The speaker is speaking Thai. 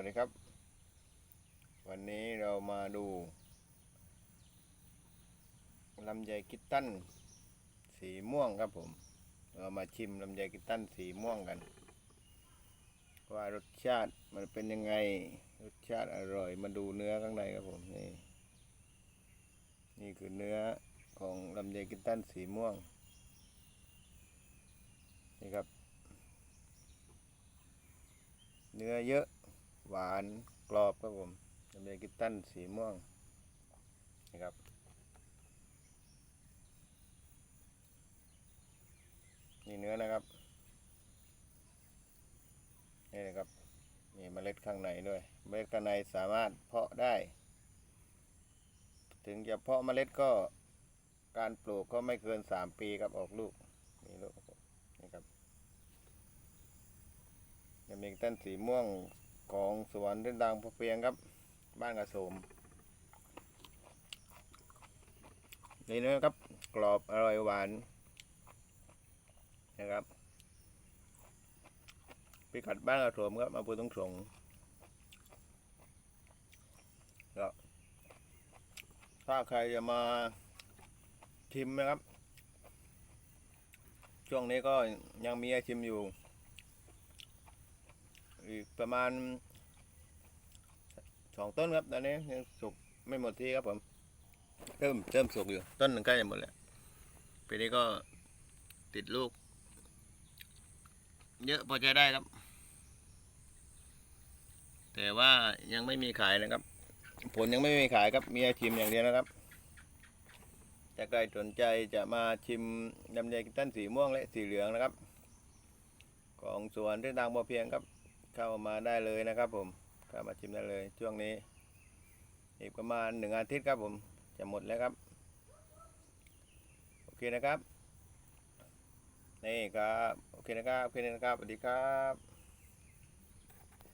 วัสดีครับ วันนี้เรามาดูลำไยกิตตันสีม่วงครับผม เรามาชิมลำไยกิตตันสีม่วงกัน ว่ารสชาติมันเป็นยังไงรสชาติอร่อยมาดูเนื้อข้างในครับผมนี่นี่คือเนื้อของลำไยกิตตันสีม่วงนี่ครับ เนื้อเยอะ หวานกรอบครับผมลำไยกิตตันสีม่วงนะครับนี่เนื้อนะครับ นี่นะครับมีเมล็ดข้างในด้วย เมล็ดข้างในสามารถเพาะได้ ถึงจะเพาะเมล็ดก็การปลูกก็ไม่เกินสามปีครับออกลูกนี่ลูกนี่ครับยังมีต้นสีม่วง ของสวนเดินดังพอเพียงครับ บ้านกระสมนี่นะครับกรอบอร่อยหวานนะครับพิกัดบ้านกระสมครับอำเภอตงสงก็ถ้าใครจะมาชิมนะครับ ช่วงนี้ก็ยังมีให้ชิมอยู่ อีกประมาณสองต้นครับตอนนี้ยังสุกไม่หมดที่ครับผมเริ่มเริ่มสุกอยู่ ต้นหนึ่งใกล้จะหมดแล้วปีนี้ก็ติดลูก เยอะพอใช้ได้ครับ แต่ว่ายังไม่มีขายนะครับ ผลยังไม่มีขายครับ มีให้ชิมอย่างเดียวนะครับถ้าใครสนใจจะมาชิมลำไยกินตันสีม่วงและสีเหลืองนะครับ ของสวนที่ดังพอเพียงครับ เข้ามาได้เลยนะครับผมเข้ามาชิมได้เลยช่วงนี้ อีกประมาณหนึ่งอาทิตย์ครับผมจะหมดแล้วครับ โอเคนะครับนี่ครับโอเคนะครับโอเคนะครับสวัสดีครับ